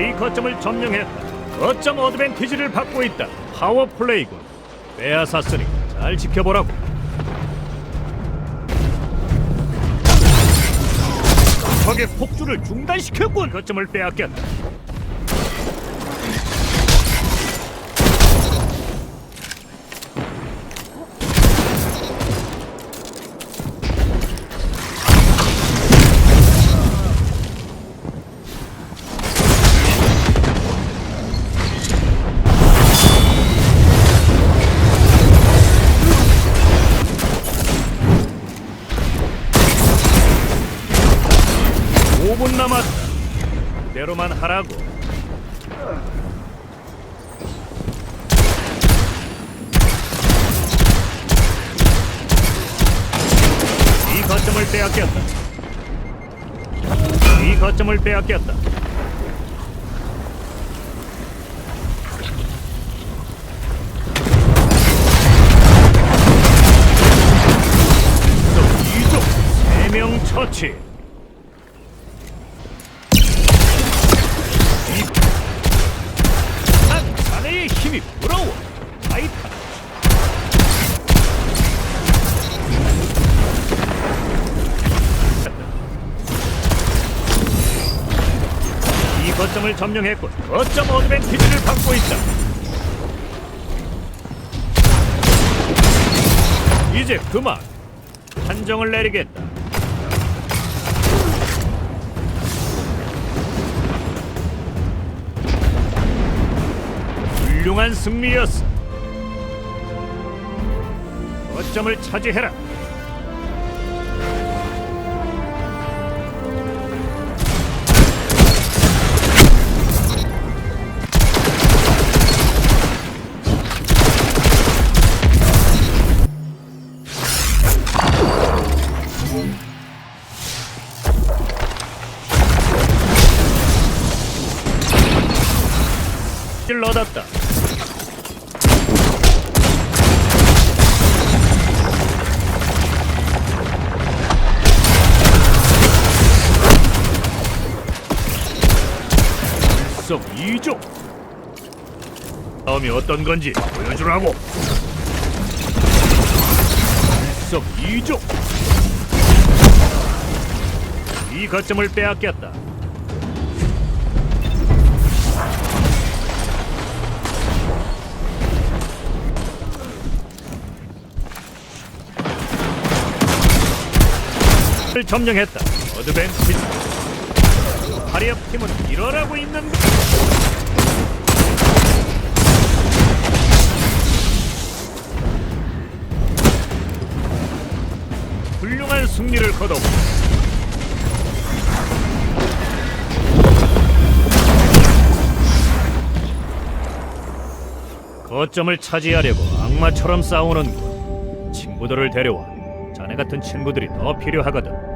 A 거점을 점령했다. 거점 어드밴티지를 받고 있다. 파워 플레이군. 빼앗았으니 잘 지켜보라고. 적의 폭주를 중단시켰군. 거점을 빼앗겼다. 오분 남았다. 그대로만 하라고. 이 거점을 빼앗겼다. 이 거점을 빼앗겼다. 또 이쪽 세명 처치. 이 거점을 점령했고 거점 어드밴티지를 받고 있다. 이제 그만 판정을 내리겠다. 훌륭한 승리였어. 거점을 차지해라. 를 얻었다. 일석이조. 다음이 어떤 건지 보여주라고. 일석이조. 이 거점을 빼앗겼다. 를 점령했다. 어드밴티지. 파리업 팀은 일어나고 있는. 훌륭한 승리를 거뒀고 거점을 차지하려고 악마처럼 싸우는군. 친구들을 데려와. 자네 같은 친구들이 더 필요하거든.